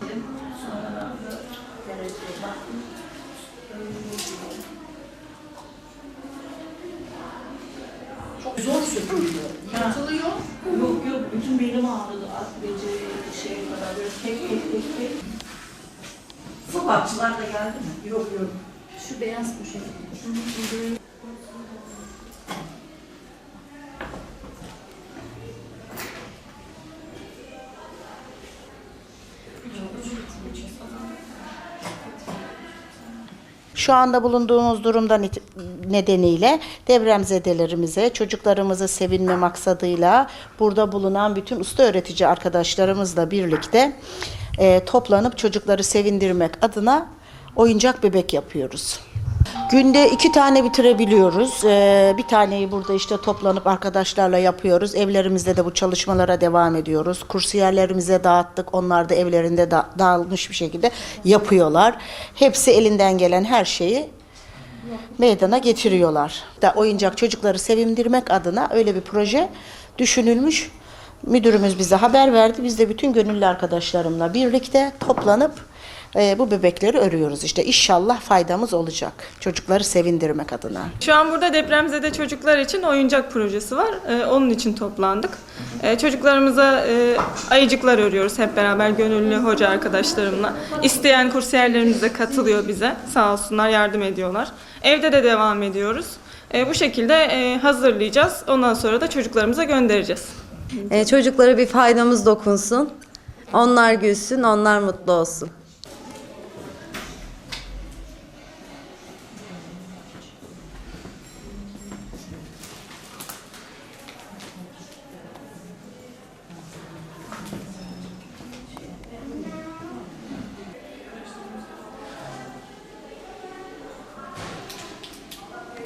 gittim. Sonra dereceye baktım. Çok zor sökülüyor. Şey Yırtılıyor. Yok yok bütün belim ağrıdı. At beceri şey kadar böyle tek tek tek tek. Sokakçılar da geldi mi? Yok yok. Şu beyaz poşet. Şu anda bulunduğumuz durumdan nedeniyle depremzedelerimize, çocuklarımızı sevinme maksadıyla burada bulunan bütün usta öğretici arkadaşlarımızla birlikte e, toplanıp çocukları sevindirmek adına oyuncak bebek yapıyoruz. Günde iki tane bitirebiliyoruz. Ee, bir taneyi burada işte toplanıp arkadaşlarla yapıyoruz. Evlerimizde de bu çalışmalara devam ediyoruz. Kursiyerlerimize dağıttık. Onlar da evlerinde da- dağılmış bir şekilde yapıyorlar. Hepsi elinden gelen her şeyi meydana getiriyorlar. Da oyuncak çocukları sevindirmek adına öyle bir proje düşünülmüş. Müdürümüz bize haber verdi. Biz de bütün gönüllü arkadaşlarımla birlikte toplanıp e, bu bebekleri örüyoruz. İşte inşallah faydamız olacak. Çocukları sevindirmek adına. Şu an burada depremzede çocuklar için oyuncak projesi var. Ee, onun için toplandık. Ee, çocuklarımıza e, ayıcıklar örüyoruz hep beraber gönüllü hoca arkadaşlarımla. İsteyen kursiyerlerimiz de katılıyor bize. Sağ olsunlar yardım ediyorlar. Evde de devam ediyoruz. Ee, bu şekilde e, hazırlayacağız. Ondan sonra da çocuklarımıza göndereceğiz. Ee, çocuklara bir faydamız dokunsun. Onlar gülsün, onlar mutlu olsun.